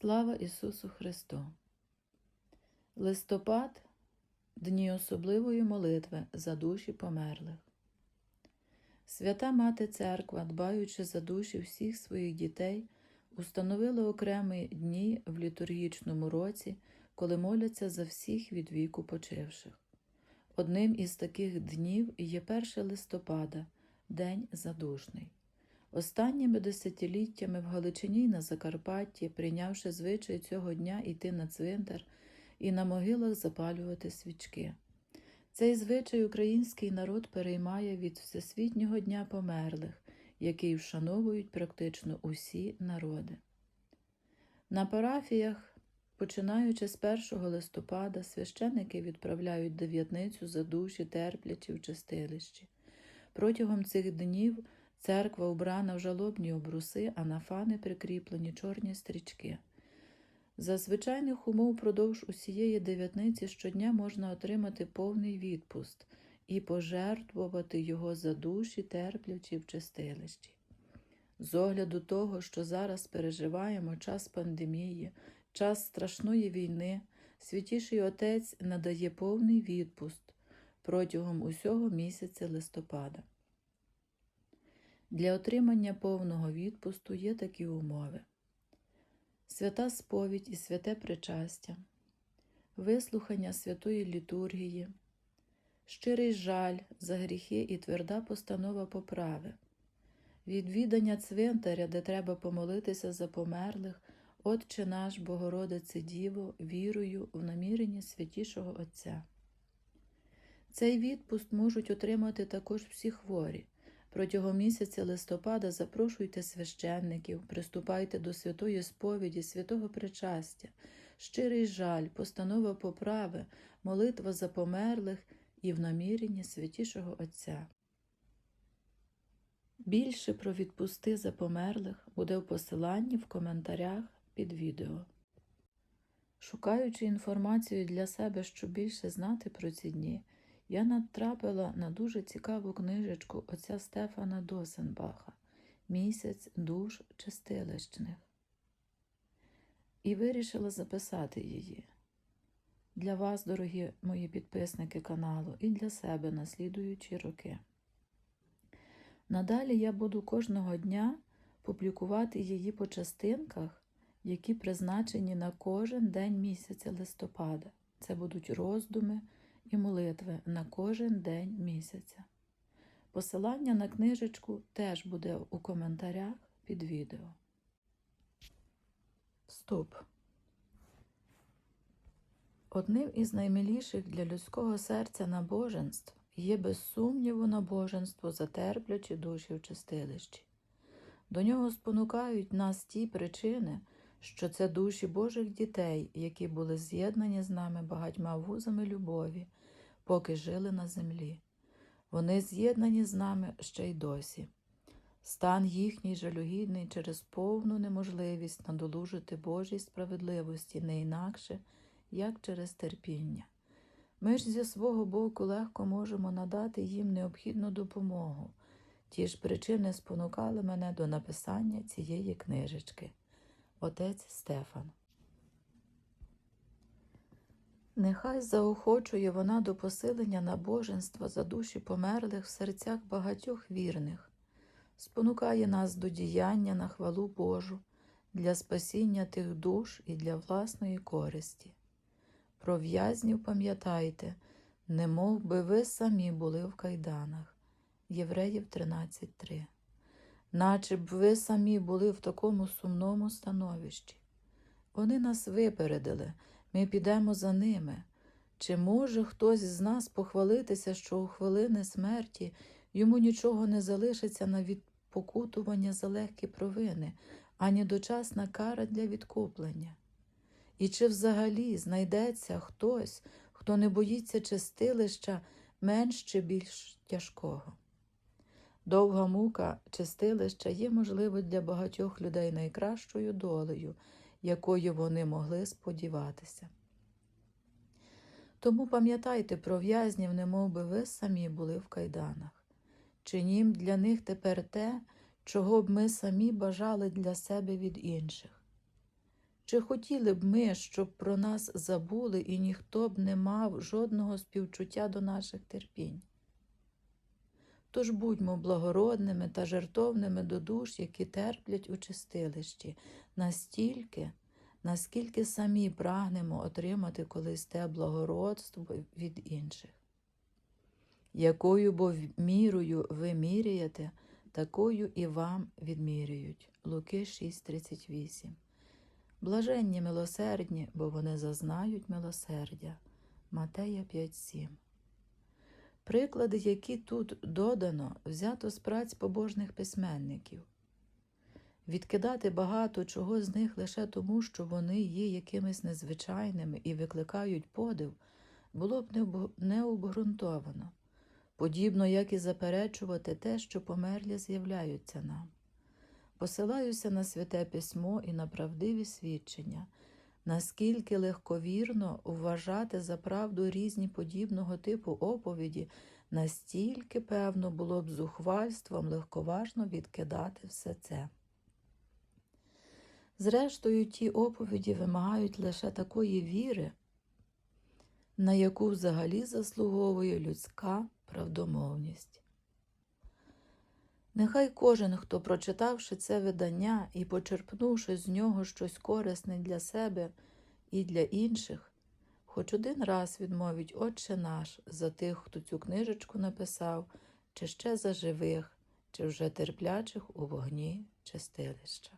Слава Ісусу Христу! Листопад дні особливої молитви за душі померлих. Свята Мати Церква, дбаючи за душі всіх своїх дітей, установила окремі дні в літургічному році, коли моляться за всіх від віку почивших. Одним із таких днів є 1 листопада, День Задушний. Останніми десятиліттями в Галичині й на Закарпатті, прийнявши звичай цього дня йти на цвинтар і на могилах запалювати свічки. Цей звичай український народ переймає від Всесвітнього дня померлих, який вшановують практично усі народи. На парафіях, починаючи з 1 листопада, священники відправляють дев'ятницю за душі терплячі в чистилищі. Протягом цих днів Церква убрана в жалобні обруси, а на фани прикріплені чорні стрічки. За звичайних умов продовж усієї дев'ятниці щодня можна отримати повний відпуст і пожертвувати його за душі, терплячі в чистилищі. З огляду того, що зараз переживаємо час пандемії, час страшної війни, святіший Отець надає повний відпуст протягом усього місяця листопада. Для отримання повного відпусту є такі умови: свята сповідь і святе причастя, вислухання святої літургії, щирий жаль за гріхи і тверда постанова поправи, відвідання цвинтаря, де треба помолитися за померлих, Отче наш, Богородице Діво, вірою в намірення святішого Отця. Цей відпуст можуть отримати також всі хворі. Протягом місяця листопада запрошуйте священників, приступайте до святої сповіді, святого причастя, щирий жаль, постанова поправи, молитва за померлих і в наміренні святішого Отця. Більше про відпусти за померлих буде в посиланні в коментарях під відео. Шукаючи інформацію для себе, щоб більше знати про ці дні, я натрапила на дуже цікаву книжечку отця Стефана Досенбаха Місяць душ чистилищних і вирішила записати її для вас, дорогі мої підписники каналу, і для себе на слідуючі роки. Надалі я буду кожного дня публікувати її по частинках, які призначені на кожен день місяця листопада. Це будуть роздуми і молитви на кожен день місяця. Посилання на книжечку теж буде у коментарях під відео. Вступ. Одним із наймиліших для людського серця набоженств є без сумніву набоженство за терплячі душі в чистилищі. До нього спонукають нас ті причини, що це душі Божих дітей, які були з'єднані з нами багатьма вузами любові, поки жили на землі. Вони з'єднані з нами ще й досі. Стан їхній жалюгідний через повну неможливість надолужити Божій справедливості не інакше, як через терпіння. Ми ж зі свого боку легко можемо надати їм необхідну допомогу. Ті ж причини спонукали мене до написання цієї книжечки. Отець Стефан. Нехай заохочує вона до посилення набоженства за душі померлих в серцях багатьох вірних, спонукає нас до діяння на хвалу Божу для спасіння тих душ і для власної користі. Про в'язнів пам'ятайте, немов би ви самі були в кайданах. Євреїв 13.3 Наче б ви самі були в такому сумному становищі. Вони нас випередили. Ми підемо за ними. Чи може хтось з нас похвалитися, що у хвилини смерті йому нічого не залишиться на відпокутування за легкі провини, ані дочасна кара для відкуплення? І чи взагалі знайдеться хтось, хто не боїться чистилища менш чи більш тяжкого? Довга мука чистилища є, можливо, для багатьох людей найкращою долею якою вони могли сподіватися. Тому пам'ятайте про в'язнів, немов би ви самі були в кайданах. Чинім для них тепер те, чого б ми самі бажали для себе від інших. Чи хотіли б ми, щоб про нас забули і ніхто б не мав жодного співчуття до наших терпінь? Тож будьмо благородними та жертовними до душ, які терплять у чистилищі, настільки, наскільки самі прагнемо отримати колись те благородство від інших. Якою бо мірою ви міряєте, такою і вам відміряють. Луки 6:38. Блаженні милосердні, бо вони зазнають милосердя. Матея 5:7. Приклади, які тут додано, взято з праць побожних письменників. Відкидати багато чого з них лише тому, що вони є якимись незвичайними і викликають подив, було б необґрунтовано, подібно як і заперечувати те, що померлі з'являються нам. Посилаюся на святе письмо і на правдиві свідчення, наскільки легковірно вважати за правду різні подібного типу оповіді, настільки, певно, було б зухвальством легковажно відкидати все це. Зрештою, ті оповіді вимагають лише такої віри, на яку взагалі заслуговує людська правдомовність. Нехай кожен, хто, прочитавши це видання і почерпнувши з нього щось корисне для себе і для інших, хоч один раз відмовить Отче наш за тих, хто цю книжечку написав, чи ще за живих, чи вже терплячих у вогні чистилища.